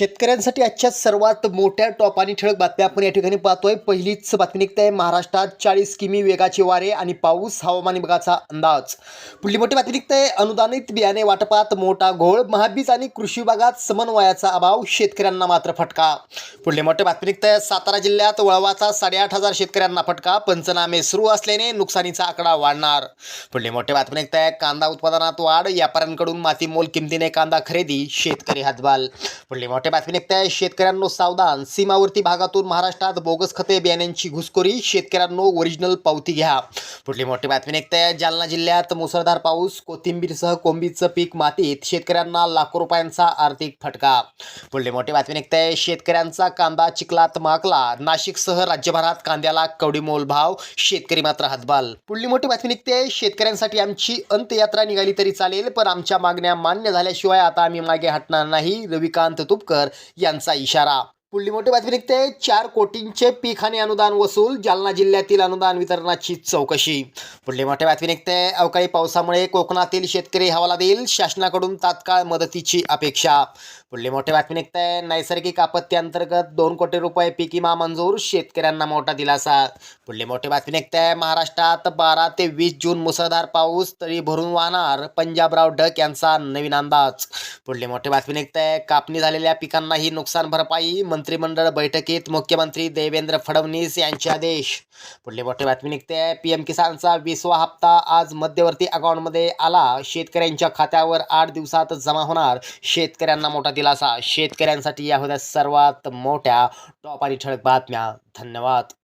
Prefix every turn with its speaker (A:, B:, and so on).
A: शेतकऱ्यांसाठी आजच्या सर्वात मोठ्या टॉप आणि ठळक बातम्या आपण या ठिकाणी पाहतोय. पहिलीच बातमी निघते आहे. महाराष्ट्रात चाळीस किमी वेगाचे वारे आणि पाऊस हवामान विभागाचा अंदाज. पुढली मोठी बातमी निघते आहे. अनुदानित बियाणे वाटपात मोठा घोळ महाबीज आणि कृषी विभागात समन्वयाचा अभाव शेतकऱ्यांना मात्र फटका. पुढली मोठी बातमी निघते आहे. सातारा जिल्ह्यात वळवाचा साडेआठ हजार शेतकऱ्यांना फटका पंचनामे सुरू असल्याने नुकसानीचा आकडा वाढणार. पुढली मोठी बातमी निघते आहे. कांदा उत्पादनात वाढ व्यापाऱ्यांकडून माती मोल किमतीने कांदा खरेदी शेतकरी हातबाल. पुढली मोठी बातमी निघते शेतकऱ्यांनो सावधान. सीमावर्ती भागातून महाराष्ट्रात बोगस खते बियाण्यांची घुसखोरी. शेतकऱ्यांनो ओरिजिनल पावती घ्या. पुढली मोठी बातमी निघते जालना जिल्ह्यात मुसळधार पाऊस कोथिंबीरसह कोंबीचं पीक मातीत. शेतकऱ्यांना लाखो रुपयांचा आर्थिक फटका. पुढली मोठी बातमी निघते शेतकऱ्यांचा कांदा चिखलात माकला. नाशिकसह राज्यभरात कांद्याला कवडीमोल भाव. शेतकरी मात्र हातबाल. पुढली मोठी बातमी निघते शेतकऱ्यांसाठी आमची अंत्ययात्रा निघाली तरी चालेल पण आमच्या मागण्या मान्य झाल्याशिवाय आता आम्ही मागे हटणार नाही. रविकांत तुपकर. यांचा इशारा. पुढली मोठी बातमी निघते. चार कोटींचे पीक आणि अनुदान वसूल जालना जिल्ह्यातील अनुदान वितरणाची चौकशी. पुढली मोठी बातमी निघते. अवकाळी पावसामुळे कोकणातील शेतकरी हवाला देईल शासनाकडून तात्काळ मदतीची अपेक्षा. पुढली मोठी बातमी निघते. नैसर्गिक आपत्ती अंतर्गत दोन कोटी रुपये पीक विमा मंजूर शेतकऱ्यांना मोठा दिलासा. पुढली मोठी बातमी निघते. महाराष्ट्रात बारा ते वीस जून मुसळधार पाऊस तरी भरून वाहणार पंजाबराव ढक यांचा नवीन अंदाज. पुढली मोठी बातमी निघते. कापणी झालेल्या पिकांनाही नुकसान भरपाई मंत्रिमंडळ बैठकीत मुख्यमंत्री देवेंद्र फडणवीस यांचे आदेश. पुढली मोठी बातमी निघते. पी एम किसानचा विसवा हप्ता आज मध्यवर्ती अकाउंटमध्ये आला. शेतकऱ्यांच्या खात्यावर आठ दिवसात जमा होणार. शेतकऱ्यांना मोठा दिलासा. शेतकऱ्यांसाठी या होत्या सर्वात मोठ्या टॉप आणि ठळक बातम्या. धन्यवाद.